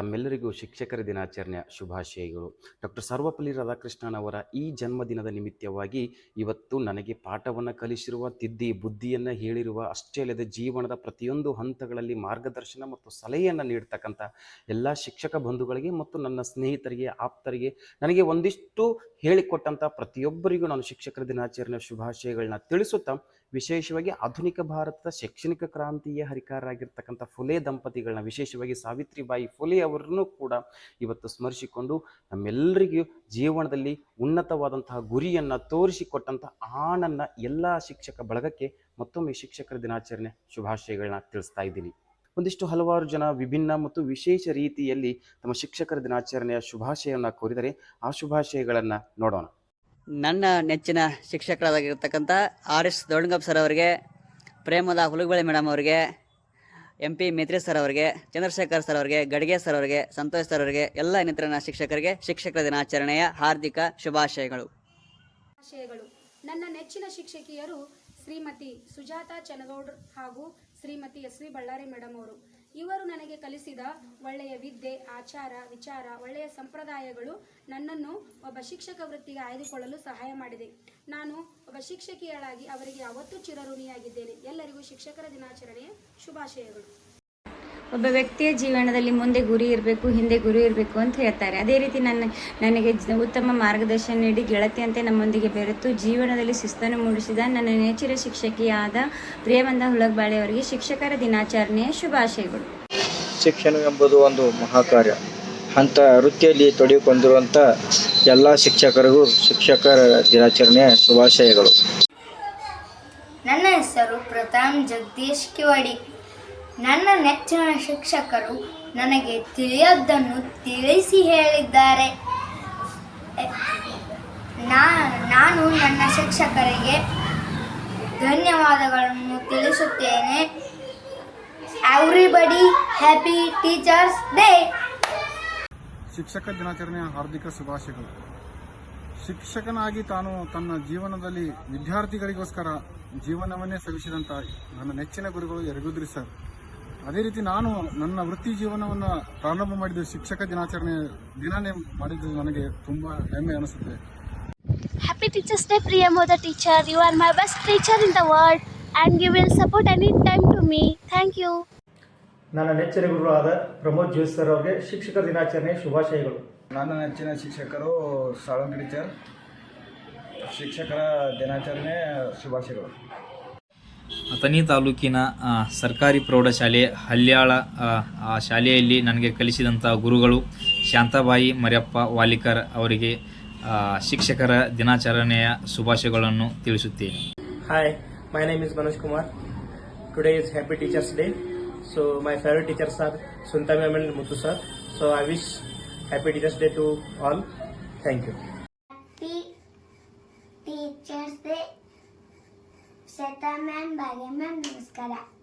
ತಮ್ಮೆಲ್ಲರಿಗೂ ಶಿಕ್ಷಕರ ದಿನಾಚರಣೆಯ ಶುಭಾಶಯಗಳು. ಡಾಕ್ಟರ್ ಸರ್ವಪಲ್ಲಿ ರಾಧಾಕೃಷ್ಣನ್ ಅವರ ಈ ಜನ್ಮದಿನದ ನಿಮಿತ್ತವಾಗಿ ಇವತ್ತು ನನಗೆ ಪಾಠವನ್ನು ಕಲಿಸಿರುವ, ತಿದ್ದಿ ಬುದ್ಧಿಯನ್ನು ಹೇಳಿರುವ ಅಷ್ಟೇ ಅಲ್ಲದೆ ಜೀವನದ ಪ್ರತಿಯೊಂದು ಹಂತಗಳಲ್ಲಿ ಮಾರ್ಗದರ್ಶನ ಮತ್ತು ಸಲಹೆಯನ್ನು ನೀಡ್ತಕ್ಕಂಥ ಎಲ್ಲ ಶಿಕ್ಷಕ ಬಂಧುಗಳಿಗೆ ಮತ್ತು ನನ್ನ ಸ್ನೇಹಿತರಿಗೆ, ಆಪ್ತರಿಗೆ ನನಗೆ ಒಂದಿಷ್ಟು ಹೇಳಿಕೊಟ್ಟಂಥ ಪ್ರತಿಯೊಬ್ಬರಿಗೂ ನಾನು ಶಿಕ್ಷಕರ ದಿನಾಚರಣೆಯ ಶುಭಾಶಯಗಳನ್ನ ತಿಳಿಸುತ್ತಾ ವಿಶೇಷವಾಗಿ ಆಧುನಿಕ ಭಾರತದ ಶೈಕ್ಷಣಿಕ ಕ್ರಾಂತಿಯ ಹರಿಕಾರರಾಗಿರ್ತಕ್ಕಂಥ ಫುಲೆ ದಂಪತಿಗಳನ್ನ, ವಿಶೇಷವಾಗಿ ಸಾವಿತ್ರಿಬಾಯಿ ಫುಲೆ ಅವರನ್ನು ಕೂಡ ಇವತ್ತು ಸ್ಮರಿಸಿಕೊಂಡು ನಮ್ಮೆಲ್ಲರಿಗೂ ಜೀವನದಲ್ಲಿ ಉನ್ನತವಾದಂತಹ ಗುರಿಯನ್ನು ತೋರಿಸಿಕೊಟ್ಟಂಥ ಆಣನ್ನ ಎಲ್ಲ ಶಿಕ್ಷಕ ಬಳಗಕ್ಕೆ ಮತ್ತೊಮ್ಮೆ ಶಿಕ್ಷಕರ ದಿನಾಚರಣೆ ಶುಭಾಶಯಗಳನ್ನ ತಿಳಿಸ್ತಾ ಇದ್ದೀನಿ. ಒಂದಿಷ್ಟು ಹಲವಾರು ಜನ ವಿಭಿನ್ನ ಮತ್ತು ವಿಶೇಷ ರೀತಿಯಲ್ಲಿ ತಮ್ಮ ಶಿಕ್ಷಕರ ದಿನಾಚರಣೆಯ ಶುಭಾಶಯವನ್ನು ಕೋರಿದರೆ ಆ ಶುಭಾಶಯಗಳನ್ನು ನೋಡೋಣ. ನನ್ನ ನೆಚ್ಚಿನ ಶಿಕ್ಷಕರಾಗಿರ್ತಕ್ಕಂಥ ಆರ್ ಎಸ್ ದೊಡ್ಡಗಪ್ಪ ಸರ್ ಅವರಿಗೆ, ಪ್ರೇಮದ ಹುಲುಗಬಳೆ ಮೇಡಮ್ ಅವರಿಗೆ, ಎಂ ಪಿ ಮೇತ್ರಿ ಸರ್ ಅವರಿಗೆ, ಚಂದ್ರಶೇಖರ್ ಸರ್ ಅವರಿಗೆ, ಗಡಿಗೆ ಸರ್ ಅವರಿಗೆ, ಸಂತೋಷ್ ಸರ್ ಅವರಿಗೆ, ಎಲ್ಲ ಇನ್ನಿತರ ಶಿಕ್ಷಕರಿಗೆ ಶಿಕ್ಷಕರ ದಿನಾಚರಣೆಯ ಹಾರ್ದಿಕ ಶುಭಾಶಯಗಳು. ನನ್ನ ನೆಚ್ಚಿನ ಶಿಕ್ಷಕಿಯರು ಶ್ರೀಮತಿ ಸುಜಾತಾ ಚನಗೌಡ್ರ ಹಾಗೂ ಶ್ರೀಮತಿ ಎಸ್ ಬಳ್ಳಾರಿ ಮೇಡಮ್ ಅವರು. ಇವರು ನನಗೆ ಕಲಿಸಿದ ಒಳ್ಳೆಯ ವಿದ್ಯೆ, ಆಚಾರ, ವಿಚಾರ, ಒಳ್ಳೆಯ ಸಂಪ್ರದಾಯಗಳು ನನ್ನನ್ನು ಒಬ್ಬ ಶಿಕ್ಷಕ ವೃತ್ತಿಗೆ ಆಯ್ದುಕೊಳ್ಳಲು ಸಹಾಯ ಮಾಡಿದೆ. ನಾನು ಒಬ್ಬ ಶಿಕ್ಷಕಿಯಳಾಗಿ ಅವರಿಗೆ ಯಾವತ್ತೂ ಚಿರಋಣಿಯಾಗಿದ್ದೇನೆ. ಎಲ್ಲರಿಗೂ ಶಿಕ್ಷಕರ ದಿನಾಚರಣೆಯ ಶುಭಾಶಯಗಳು. ಒಬ್ಬ ವ್ಯಕ್ತಿಯ ಜೀವನದಲ್ಲಿ ಮುಂದೆ ಗುರಿ ಇರಬೇಕು ಹಿಂದೆ ಗುರಿ ಇರಬೇಕು ಅಂತ ಹೇಳ್ತಾರೆ. ಅದೇ ರೀತಿ ನನ್ನ ನನಗೆ ಉತ್ತಮ ಮಾರ್ಗದರ್ಶನ ನೀಡಿ ಗೆಳತಿಯಂತೆ ನಮ್ಮೊಂದಿಗೆ ಬೆರೆತು ಜೀವನದಲ್ಲಿ ಶಿಸ್ತನ್ನು ಮೂಡಿಸಿದ ನನ್ನ ನೆಚ್ಚಿನ ಶಿಕ್ಷಕಿಯಾದ ಪ್ರಿಯಬಂಧ ಹುಳಗ್ಬಾಳೆ ಅವರಿಗೆ ಶಿಕ್ಷಕರ ದಿನಾಚರಣೆಯ ಶುಭಾಶಯಗಳು. ಶಿಕ್ಷಣ ಎಂಬುದು ಒಂದು ಮಹಾಕಾರ್ಯ. ಅಂತ ವೃತ್ತಿಯಲ್ಲಿ ತೊಡಗಿಕೊಂಡಿರುವಂಥ ಎಲ್ಲ ಶಿಕ್ಷಕರಿಗೂ ಶಿಕ್ಷಕರ ದಿನಾಚರಣೆಯ ಶುಭಾಶಯಗಳು. ನನ್ನ ಹೆಸರು ಪ್ರತಾಪ್ ಜಗದೀಶ್ ಕಿವಡಿ. ನನ್ನ ನೆಚ್ಚಿನ ಶಿಕ್ಷಕರು ನನಗೆ ತಿಳಿಯದ್ದನ್ನು ತಿಳಿಸಿ ಹೇಳಿದ್ದಾರೆ. ನಾನು ನನ್ನ ಶಿಕ್ಷಕರಿಗೆ ಧನ್ಯವಾದಗಳನ್ನು ತಿಳಿಸುತ್ತೇನೆ. ಎವ್ರಿಬಡಿ ಹ್ಯಾಪಿ ಟೀಚರ್ಸ್ ಡೇ ಶಿಕ್ಷಕ ದಿನಾಚರಣೆಯ ಹಾರ್ದಿಕ ಶುಭಾಶಯಗಳು. ಶಿಕ್ಷಕನಾಗಿ ತಾನು ತನ್ನ ಜೀವನದಲ್ಲಿ ವಿದ್ಯಾರ್ಥಿಗಳಿಗೋಸ್ಕರ ಜೀವನವನ್ನೇ ಸವಿಸಿದಂಥ ನನ್ನ ನೆಚ್ಚಿನ ಗುರುಗಳು ಯರಗುದ್ರಿ ಸರ್. ಅದೇ ರೀತಿ ನಾನು ನನ್ನ ವೃತ್ತಿ ಜೀವನವನ್ನು ಪ್ರಾರಂಭ ಮಾಡಿದ ಶಿಕ್ಷಕ ದಿನಾಚರಣೆ ದಿನನೇ ಮಾಡಿದ್ದು ನನಗೆ ತುಂಬ ಹೆಮ್ಮೆ ಅನಿಸುತ್ತೆ. ಹ್ಯಾಪಿ ಟೀಚರ್ಸ್ ಡೇ ಪ್ರಿಯ ಮೋದ teacher you are my best teacher in the world and you will support any time to me thank you ನನ್ನ ನೆಚ್ಚಿನ ಗುರುಗಳಾದ ಪ್ರಮೋದ್ ಜೋಸ್ ಸರ್ ಅವರಿಗೆ ಶಿಕ್ಷಕ ದಿನಾಚರಣೆ ಶುಭಾಶಯಗಳು. ನನ್ನ ನೆಚ್ಚಿನ ಶಿಕ್ಷಕರು ಸಾಳಂಗ್ ಟೀಚರ್. ಶಿಕ್ಷಕರ ದಿನಾಚರಣೆ ಶುಭಾಶಯಗಳು. ಅಥಣಿ ತಾಲೂಕಿನ ಸರ್ಕಾರಿ ಪ್ರೌಢಶಾಲೆ ಹಲ್ಯಾಳ ಆ, ಶಾಲೆಯಲ್ಲಿ ನನಗೆ ಕಲಿಸಿದಂಥ ಗುರುಗಳು ಶಾಂತಾಬಾಯಿ ಮರಿಯಪ್ಪ ವಾಲಿಕರ್ ಅವರಿಗೆ ಶಿಕ್ಷಕರ ದಿನಾಚರಣೆಯ ಶುಭಾಶಯಗಳನ್ನು ತಿಳಿಸುತ್ತೇನೆ. Hi my name is Manoj Kumar today is happy teachers day so my favourite teachers are Suntha ma'am Muttu sir so I wish happy teachers day to all thank you happy teachers day Shweta ma'am Bhagya ma'am ನಮಸ್ಕಾರ